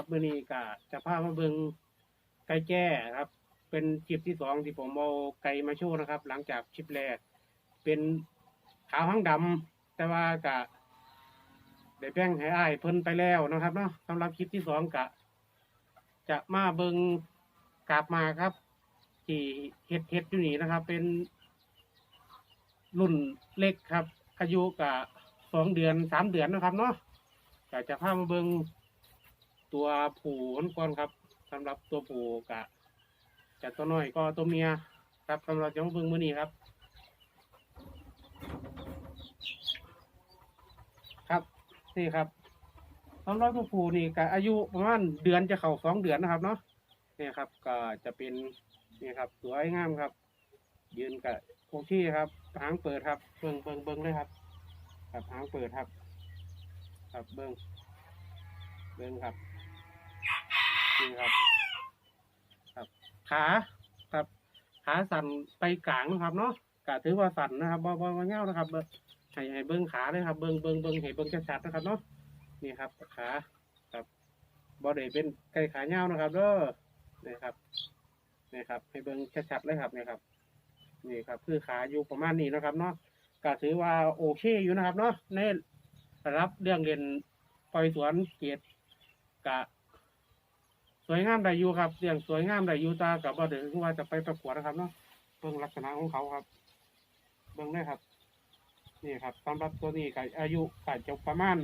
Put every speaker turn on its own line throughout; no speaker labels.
ับมือนี้ก็จะพามาเบิงไก่แจ้ครับ เป็นคลิปที่สองที่ผมเอาไก่มาโชว์นะครับ หลังจากคลิปแรก เป็นขาวทั้งดำแต่ว่ากะได้แบ่งให้อ้ายเพิ่นไปแล้วนะครับเนาะสำหรับคลิปที่สองกะ จะมาเบิงกาบมาครับ ที่เฮ็ดเฮ็ดอยู่นี่นะครับ เป็น รุ่นเล็กครับ อายุกะสองเดือนสามเดือนนะครับเนาะก็จะพามาเบิง ตัวผูนก่อนครับสำหรับตัวผูกะจะตัวน้อยก็ตัวเมียครับสำหรับจะมาเบิงมือนี้ครับ ครับนี่ครับสำหรับตัวผูนี่ก็อายุประมาณเดือนจะเข้าสองเดือนนะครับเนาะนี่ครับก็จะเป็นนี่ครับสวยงามครับ ยืนกับโอเคครับหางเปิดครับเบิ่งเบิ่งเบิ่งเลยครับครับหางเปิดครับ ครับเบิ่งเบิ่งครับ นี่ครับ ครับ ขาครับ ขาสั่นไปกลางนะครับเนาะกะถือว่าสั่นนะครับบ่บ่บ่เงานะครับให้ให้เบิ่งขาเลยครับ เบิ่งเบิ่งเบิ่งให้เบิ่งชัดๆนะครับเนาะนี่ครับ ขาครับบ่ได้เป็นไก่ขาเงานะครับเด้อนี่ครับนี่ครับ ให้เบิ่งชัดๆเลยครับนี่ครับนี่ครับ คือขาอยู่ประมาณนี้นะครับเนาะก็ถือว่าโอเคอยู่นะครับเนาะในรับเรื่องเรียนปล่อยสวนเกียรติกะ สวยงามได้อยู่ครับเรื่องสวยงามได้อยู่ตากับบ่เดี๋ยวว่าจะไปประกวดนะครับเนาะเบิ่งลักษณะของเขาครับ เบิ่งได้ครับนี่ครับสำหรับตัวนี้ก็อายุก็จะประมาณ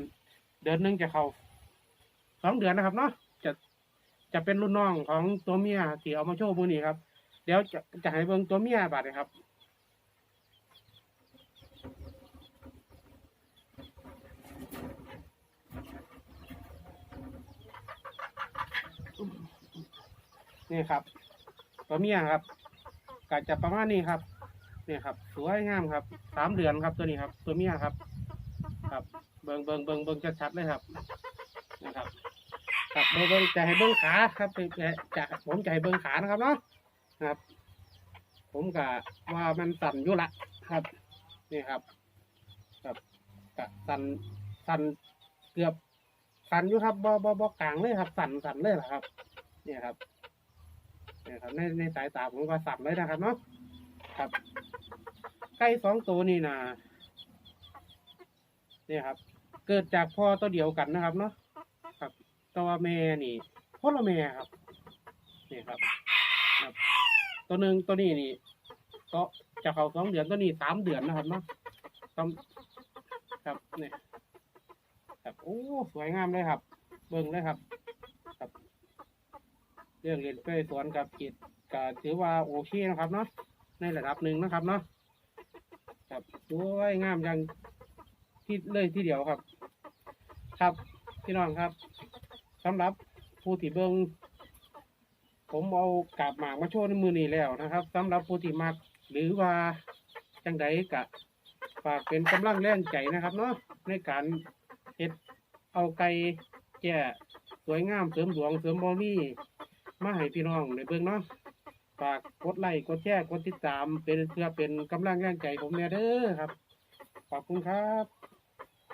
เดือนหนึงจะเขาสองเดือนนะครับเนาะจะจะเป็นรุ่นน้องของตัวเมียที่เอามาโชว์มือนี้ครับ เดี๋ยวจะจะให้เบิ่งตัวเมียบาดเลยครับ นี่ครับตัวเมียครับก็จะประมาณนี้ครับนี่ครับสวยงามครับสามเดือนครับตัวนี้ครับ ตัวเมียครับ ครับ เบิ่งเบิ่งเบิ่งเบิ่งชัดๆเลยครับนะครับครับเบิ่งเบิ่งจะให้เบิ่งขาครับจะจะผมจะให้เบิ่งขานะครับเนาะครับ ผมกะว่ามันสั่นอยู่ละครับนี่ครับ ครับกะสั่นสั่นเกือบสั่นอยู่ครับบ่บ่บ่กลางเลยครับ สั่นสั่นเลยละครับ เนี่ยครับ เนี่ยครับในในสายตาผมก็สั่นเลยนะครับเนาะครับไก่สองตัวนี่นะเนี่ยครับ เกิดจากพ่อตัวเดียวกันนะครับเนาะครับตัวแม่นี่พ่อละแม่ครับนี่ครับครับ ตัวหนึ่งตัวนี้นี่ก็จะเข้าสองเดือนตัวนี้สามเดือนนะครับเนาะต้องครับเนี่ยครับโอ้สวยงามเลยครับ เบิ่งเลยครับ เรื่องเรียนไปสวนกับกิจก็ถือว่าโอเคนะครับเนาะในระดับหนึ่งนะครับเนาะครับสวยงามอย่างที่เลยที่เดียวครับ ครับพี่น้องครับสำหรับผู้ที่เบิ่งผมเอากาบหมากมาโชว์ในมือนี้แล้วนะครับสำหรับผู้ที่มักหรือว่าจังใดกะฝากเป็นกำลังแรงใจนะครับเนาะในการเฮ็ดเอาไก่แก่สวยงามเสริมดวงเสริมบอมี่ มาให้พี่น้องในเบื้องเนาะฝากกดไลค์กดแชร์กดติดตาม เป็นเพื่อเป็นกำลังแรงใจผมเนี่ยเด้อครับ ขอบคุณครับ